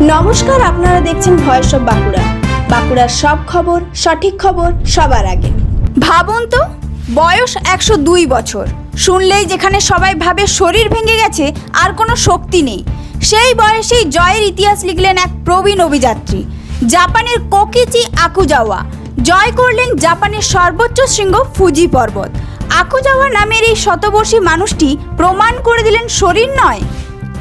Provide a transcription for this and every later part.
নমস্কার, আপনারা দেখছেন ভয়েস অফ বাঁকুড়া। বাঁকুড়ার সব খবর, সঠিক খবর সবার আগে। ভাবুন তো, বয়স একশো দুই বছর। শুনলেই যেখানে সবাই ভাবে শরীর ভেঙে গেছে, আর কোনো শক্তি নেই। সেই বয়সেই জয়ের ইতিহাস লিখলেন এক প্রবীণ অভিযাত্রী। জাপানের কোকিচি আকুজাওয়া। জয় করলেন জাপানের সর্বোচ্চ শৃঙ্গ ফুজি পর্বত। আকুজাওয়া নামের এই শতবর্ষী মানুষটি প্রমাণ করে দিলেন শরীর নয়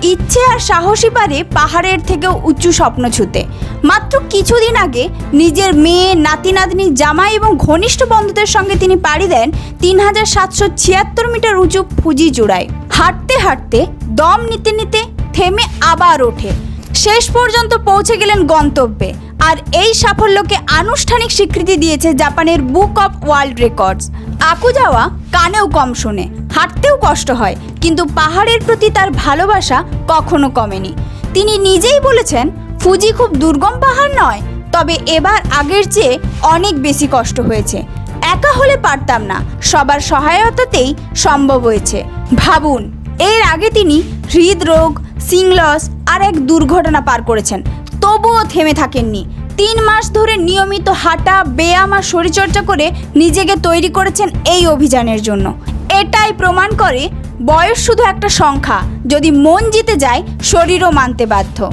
ইচ্ছে আর সাহসী পারে পাহাড়ের থেকেও উঁচু স্বপ্ন ছুতে। মাত্র কিছুদিন আগে নিজের মেয়ে, নাতি, নাতনি, জামাই এবং ঘনিষ্ঠ বন্ধুদের সঙ্গে তিনি পাড়ি দেন তিন হাজার সাতশো ছিয়াত্তর মিটার উঁচু ফুজি চূড়ায়। হাঁটতে হাঁটতে দম নিতে নিতে থেমে আবার ওঠে। শেষ পর্যন্ত পৌঁছে গেলেন গন্তব্যে। আর এই সাফল্যকে আনুষ্ঠানিক স্বীকৃতি দিয়েছে জাপানের বুক অফ ওয়ার্ল্ড রেকর্ডস। আকু যাওয়া কানেও কম শোনে, হাঁটতেও কষ্ট হয়, কিন্তু পাহাড়ের প্রতি তার ভালোবাসা কখনো কমেনি। তিনি নিজেই বলেছেন, ফুজি খুব দুর্গম পাহাড় নয়, তবে এবার আগের চেয়ে অনেক বেশি কষ্ট হয়েছে। একা হলে পারতাম না, সবার সহায়তাতেই সম্ভব হয়েছে। ভাবুন, এর আগে তিনি হৃদরোগ, সিংলস আর এক দুর্ঘটনা পার করেছেন। তবুও থেমে থাকেননি। তিন মাস ধরে নিয়মিত হাঁটা, ব্যায়াম আর শরীরচর্চা করে নিজেকে তৈরি করেছেন এই অভিযানের জন্য। এটাই প্রমাণ করে বয়স শুধু একটা সংখ্যা, যদি মন জিতে যায়, শরীরও মানতে বাধ্য।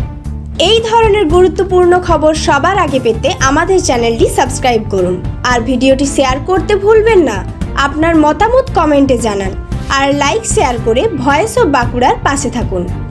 এই ধরনের গুরুত্বপূর্ণ খবর সবার আগে পেতে আমাদের চ্যানেলটি সাবস্ক্রাইব করুন। আর ভিডিওটি শেয়ার করতে ভুলবেন না। আপনার মতামত কমেন্টে জানান। আর লাইক, শেয়ার করে ভয়েস অফ বাঁকুড়ার পাশে থাকুন।